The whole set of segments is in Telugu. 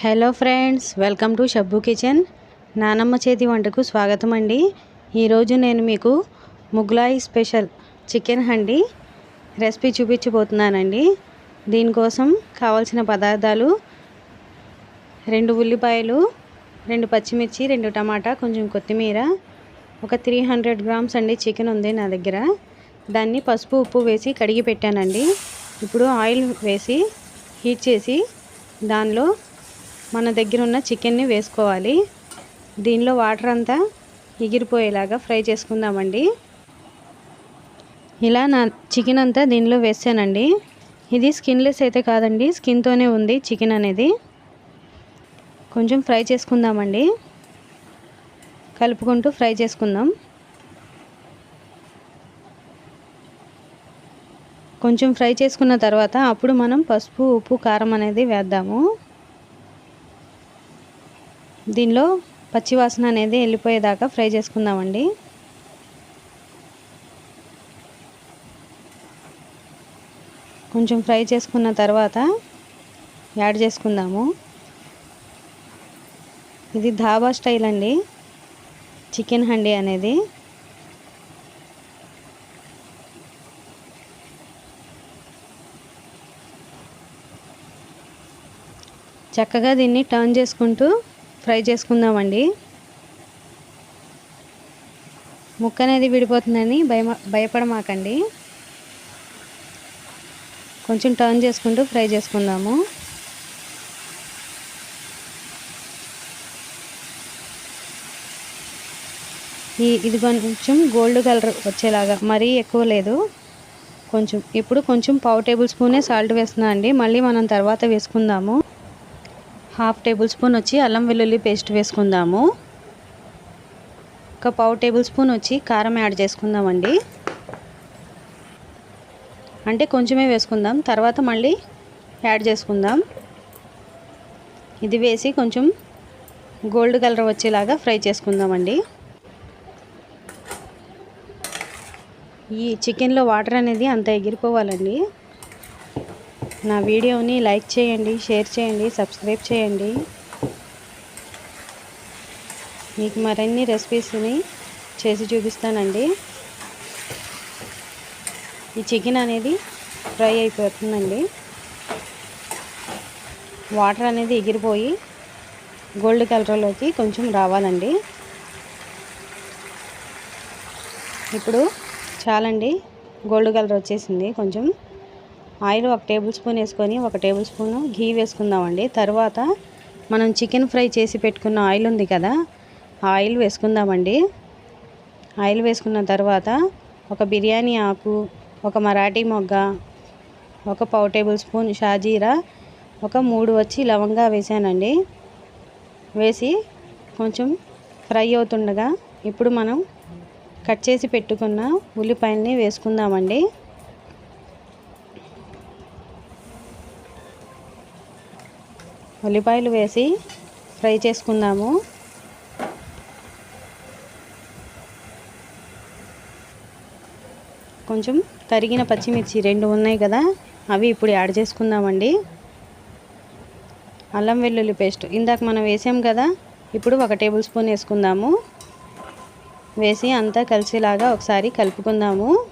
Hello friends welcome to Shabbu kitchen. నానమ్మ చేతి వంటకు స్వాగతం అండి. ఈరోజు నేను మీకు Mughlai special chicken handi recipe చూపించబోతున్నానండి. దీనికోసం కావాల్సిన పదార్థాలు రెండు ఉల్లిపాయలు రెండు పచ్చిమిర్చి రెండు టమాటా కొంచెం కొత్తిమీర ఒక త్రీ హండ్రెడ్ గ్రామ్స్ అండి చికెన్ ఉంది నా దగ్గర. దాన్ని పసుపు ఉప్పు వేసి కడిగి పెట్టానండి. ఇప్పుడు ఆయిల్ వేసి హీట్ చేసి దానిలో మన దగ్గర ఉన్న చికెన్ని వేసుకోవాలి. దీనిలో వాటర్ అంతా ఎగిరిపోయేలాగా ఫ్రై చేసుకుందామండి. ఇలా నా చికెన్ అంతా దీనిలో వేసానండి. ఇది స్కిన్లెస్ అయితే కాదండి స్కిన్తోనే ఉంది చికెన్ అనేది. కొంచెం ఫ్రై చేసుకుందామండి. కలుపుకుంటూ ఫ్రై చేసుకుందాం. కొంచెం ఫ్రై చేసుకున్న తర్వాత అప్పుడు మనం పసుపు ఉప్పు కారం అనేది వేద్దాము. దీనిలో పచ్చివాసన అనేది వెళ్ళిపోయేదాకా ఫ్రై చేసుకుందామండి. కొంచెం ఫ్రై చేసుకున్న తర్వాత యాడ్ చేసుకుందాము. ఇది ధాబా స్టైల్ అండి. చికెన్ హండీ అనేది. చక్కగా దీన్ని టర్న్ చేసుకుంటూ ఫ్రై చేసుకుందామండి. ముక్క అనేది విడిపోతుందని భయ భయపడమాకండి. కొంచెం టర్న్ చేసుకుంటూ ఫ్రై చేసుకుందాము. ఈ ఇది కొంచెం గోల్డ్ కలర్ వచ్చేలాగా మరీ ఎక్కువ లేదు. కొంచెం ఇప్పుడు కొంచెం పావు టేబుల్ స్పూనే సాల్ట్ వేస్తున్నా అండి. మళ్ళీ మనం తర్వాత వేసుకుందాము. హాఫ్ టేబుల్ స్పూన్ వచ్చి అల్లం వెల్లుల్లి పేస్ట్ వేసుకుందాము. ఒక పావు టేబుల్ స్పూన్ వచ్చి కారం యాడ్ చేసుకుందామండి. అంటే కొంచెమే వేసుకుందాం తర్వాత మళ్ళీ యాడ్ చేసుకుందాం. ఇది వేసి కొంచెం గోల్డ్ కలర్ వచ్చేలాగా ఫ్రై చేసుకుందామండి. ఈ చికెన్లో వాటర్ అనేది అంత ఎగిరిపోవాలండి. నా వీడియోని లైక్ చేయండి షేర్ చేయండి సబ్స్క్రైబ్ చేయండి. మీకు మరిన్ని రెసిపీస్ని చేసి చూపిస్తానండి. ఈ చికెన్ అనేది ఫ్రై అయిపోతుందండి. వాటర్ అనేది ఎగిరిపోయి గోల్డ్ కలర్లోకి కొంచెం రావాలండి. ఇప్పుడు చాలండి గోల్డ్ కలర్ వచ్చేసింది కొంచెం. ఆయిల్ ఒక టేబుల్ స్పూన్ వేసుకొని ఒక టేబుల్ స్పూన్ ఘీ వేసుకుందామండి. తర్వాత మనం చికెన్ ఫ్రై చేసి పెట్టుకున్న ఆయిల్ ఉంది కదా ఆయిల్ వేసుకుందామండి. ఆయిల్ వేసుకున్న తర్వాత ఒక బిర్యానీ ఆకు ఒక మరాఠీ మొగ్గ ఒక పావు టేబుల్ స్పూన్ షాజీరా ఒక మూడు వచ్చి లవంగా వేసానండి. వేసి కొంచెం ఫ్రై అవుతుండగా ఇప్పుడు మనం కట్ చేసి పెట్టుకున్న ఉల్లిపాయల్ని వేసుకుందామండి. ఉల్లిపాయలు వేసి ఫ్రై చేసుకుందాము. కొంచెం కరిగిన పచ్చిమిర్చి రెండు ఉన్నాయి కదా అవి ఇప్పుడు యాడ్ చేసుకుందామండి. అల్లం వెల్లుల్లి పేస్ట్. ఇందాక మనం వేసాం కదా ఇప్పుడు ఒక టేబుల్ స్పూన్ వేసుకుందాము. వేసి అంతా కలిసేలాగా ఒకసారి కలుపుకుందాము.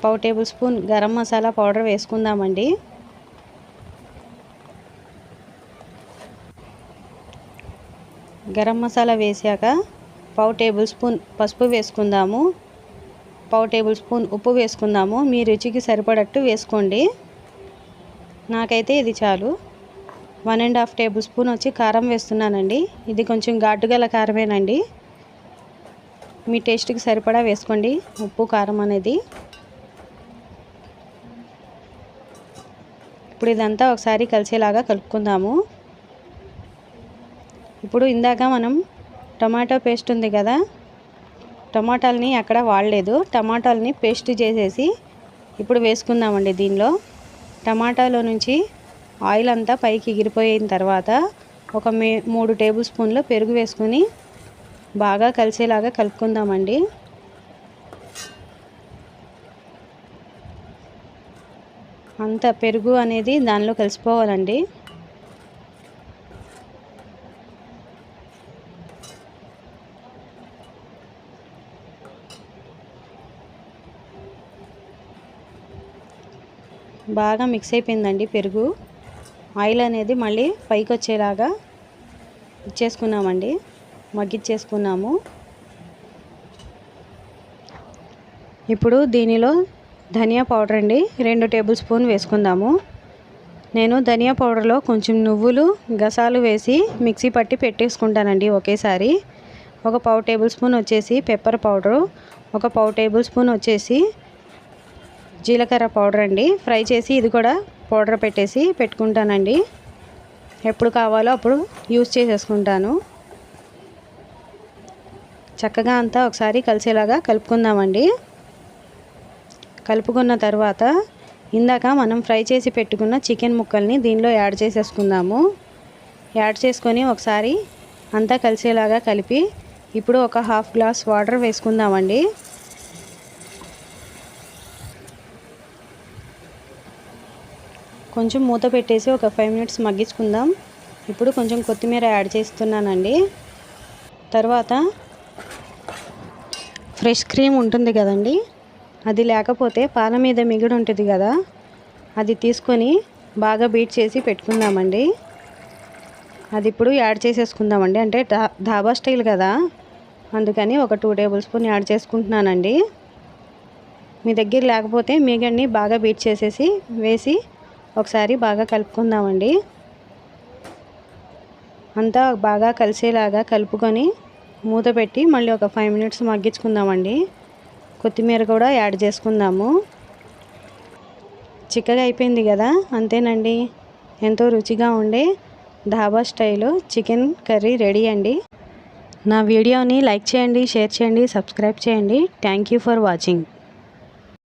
పావు table spoon garam masala powder వేసుకుందామండి. గరం మసాలా వేసాక పావు టేబుల్ స్పూన్ పసుపు వేసుకుందాము. పావు టేబుల్ స్పూన్ ఉప్పు వేసుకుందాము. మీ రుచికి సరిపడట్టు వేసుకోండి. నాకైతే ఇది చాలు. One and half table spoon వచ్చి కారం వేస్తున్నానండి. ఇది కొంచెం ఘాటుగల కారమేనండి. మీ టేస్ట్కి సరిపడా వేసుకోండి. ఉప్పు కారం అనేది. ఇప్పుడు ఇదంతా ఒకసారి కలిసేలాగా కలుపుకుందాము. ఇప్పుడు ఇందాక మనం టమాటో పేస్ట్ ఉంది కదా టమాటాలని అక్కడ వాడలేదు. టమాటాలని పేస్ట్ చేసేసి ఇప్పుడు వేసుకుందామండి దీనిలో. టమాటాలో నుంచి ఆయిల్ అంతా పైకి ఎగిరిపోయిన తర్వాత ఒక మే మూడు టేబుల్ స్పూన్లో పెరుగు వేసుకొని బాగా కలిసేలాగా కలుపుకుందామండి. అంత పెరుగు అనేది దానిలో కలిసిపోవాలండి. బాగా మిక్స్ అయిపోయిందండి పెరుగు. ఆయిల్ అనేది మళ్ళీ పైకి వచ్చేలాగా ఇచ్చేసుకున్నామండి. మగ్గిచ్చేసుకున్నాము. ఇప్పుడు దీనిలో ధనియా పౌడర్ అండి. రెండు టేబుల్ స్పూన్ వేసుకుందాము. నేను ధనియా పౌడర్లో కొంచెం నువ్వులు గసాలు వేసి మిక్సీ పట్టి పెట్టేసుకుంటానండి ఒకేసారి. ఒక పావు టేబుల్ స్పూన్ వచ్చేసి పెప్పర్ పౌడరు ఒక పావు టేబుల్ స్పూన్ వచ్చేసి జీలకర్ర పౌడర్ అండి. ఫ్రై చేసి ఇది కూడా పౌడర్ పెట్టేసి పెట్టుకుంటానండి. ఎప్పుడు కావాలో అప్పుడు యూస్ చేసేసుకుంటాను. చక్కగా అంతా ఒకసారి కలిసేలాగా కలుపుకుందామండి. కలుపుకున్న తర్వాత ఇందాక మనం ఫ్రై చేసి పెట్టుకున్న చికెన్ ముక్కల్ని దీనిలో యాడ్ చేసేసుకుందాము. యాడ్ చేసుకొని ఒకసారి అంతా కలిసేలాగా కలిపి ఇప్పుడు ఒక హాఫ్ గ్లాస్ వాటర్ వేసుకుందామండి. కొంచెం మూత పెట్టేసి ఒక ఫైవ్ మినిట్స్ మగ్గించుకుందాం. ఇప్పుడు కొంచెం కొత్తిమీర యాడ్ చేస్తున్నానండి. తర్వాత ఫ్రెష్ క్రీమ్ ఉంటుంది కదండి. అది లేకపోతే పాల మీద మిగుడు ఉంటుంది కదా అది తీసుకొని బాగా బీట్ చేసి పెట్టుకుందామండి. అది ఇప్పుడు యాడ్ చేసేసుకుందామండి. అంటే ధాబా స్టైల్ కదా. అందుకని ఒక టూ టేబుల్ స్పూన్ యాడ్ చేసుకుంటున్నానండి. మీ దగ్గర లేకపోతే మీగడ్ని బాగా బీట్ చేసేసి వేసి ఒకసారి బాగా కలుపుకుందామండి. అంతా బాగా కలిసేలాగా కలుపుకొని మూత పెట్టి మళ్ళీ ఒక ఫైవ్ మినిట్స్ మగ్గించుకుందామండి. కొత్తిమీర కూడా యాడ్ చేసుకుందాము. చిక్కగా అయిపోయింది కదా అంతేనండి. ఎంతో రుచిగా ఉండే dhaba style chicken curry ready అండి. నా వీడియోని లైక్ చేయండి షేర్ చేయండి సబ్స్క్రైబ్ చేయండి. Thank you for watching.